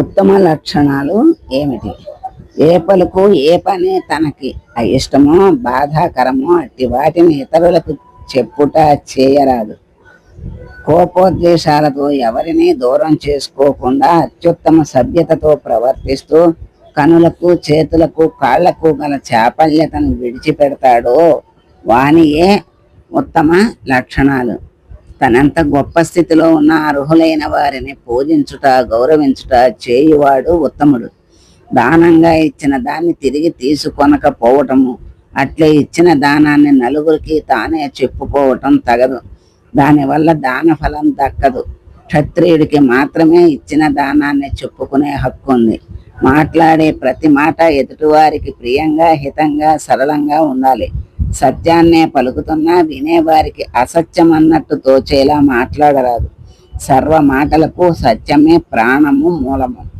ఉత్తమ లక్షణాలు ఏమిటి? ఏ పలుకు ఏ పని తనకి. ఇష్టమో బాధాకరమో అట్టి వాటిని ఇతరులకు చెప్పుట చేయరాదు. కోపోద్దేశాలతో ఎవరిని దూరం చేసుకోకుండా అత్యుత్తమ సభ్యతతో ప్రవర్తిస్తూ కనులకు చేతులకు కాళ్ళకు గల చాపల్యతను విడిచిపెడతాడో వానియే ఉత్తమ లక్షణాలు. తనంత గొప్ప స్థితిలో ఉన్న అర్హులైన వారిని పూజించుట గౌరవించుట చేయువాడు ఉత్తముడు. దానంగా ఇచ్చిన దాన్ని తిరిగి తీసుకొనకపోవటము అట్లే ఇచ్చిన దానాన్ని నలుగురికి తానే చెప్పుకోవటం తగదు. దానివల్ల దాన ఫలం దక్కదు. క్షత్రియుడికి మాత్రమే ఇచ్చిన దానాన్ని చెప్పుకునే హక్కు ఉంది. మాట్లాడే ప్రతి మాట ఎదుటివారికి ప్రియంగా హితంగా సరళంగా ఉండాలి. సత్యాన్నే పలుకుతున్నా వినేవారికి అసత్యం అన్నట్టు తోచేలా మాట్లాడరాదు. సర్వ మాటలకు సత్యమే ప్రాణము మూలము.